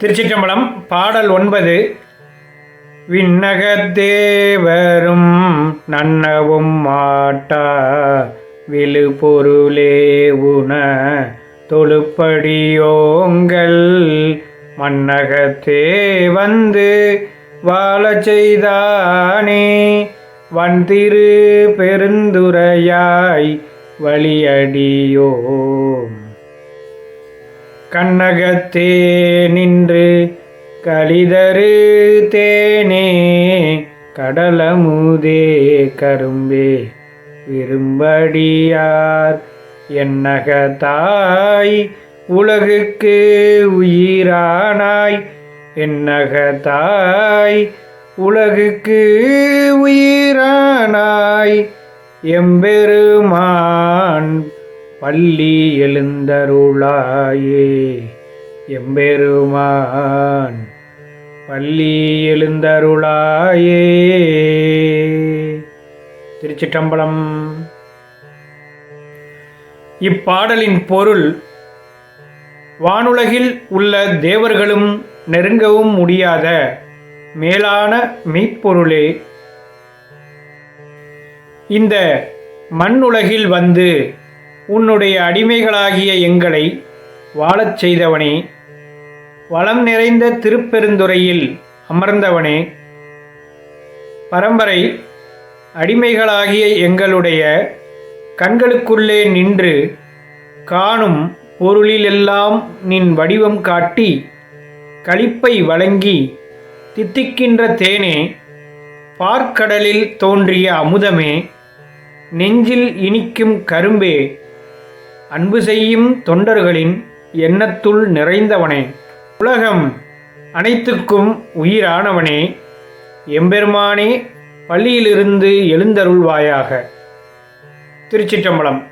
திருச்சிற்றம்பலம் பாடல் ஒன்பது. விண்ணகத்தேவரும் நன்னவும் மாட்டா விழு பொருளே உண தொழுப்படியோங்கள். மன்னகத்தே வந்து வாழச் செய்தானே வந்திரு பெருந்துரையாய் வழியடியோம். கண்ணகத்தே நின்று கலிதரு தேனே கடலமுதே கரும்பே விரும்படியார் என்னகத்தாய் உலகுக்கு உயிரானாய் என்னகத்தாய் உலகுக்கு உயிரானாய் எம்பெருமான் பள்ளி எழுந்தருளாயே. எம்பெருமான் பள்ளி எழுந்தருளாயே. திருச்சிற்றம்பலம். இப்பாடலின் பொருள் வானுலகில் உள்ள தேவர்களும் நெருங்கவும் முடியாத மேலான மெய்ப்பொருளே. இந்த மண்ணுலகில் வந்து உன்னுடைய அடிமைகளாகிய எங்களை வாழச் செய்தவனே வளம் நிறைந்த திருப்பெருந்துறையில் அமர்ந்தவனே. பரம்பரை அடிமைகளாகிய எங்களுடைய கண்களுக்குள்ளே நின்று காணும் பொருளிலெல்லாம் நின் வடிவம் காட்டி களிப்பை வழங்கி தித்திக்கின்ற தேனே பார்க்கடலில் தோன்றிய அமுதமே நெஞ்சில் இனிக்கும் கரும்பே அன்பு செய்யும் தொண்டர்களின் எண்ணத்துள் நிறைந்தவனே. உலகம் அனைத்துக்கும் உயிரானவனே. எம்பெருமானே பள்ளியிலிருந்து எழுந்தருள்வாயாக. திருச்சிற்றம்பலம்.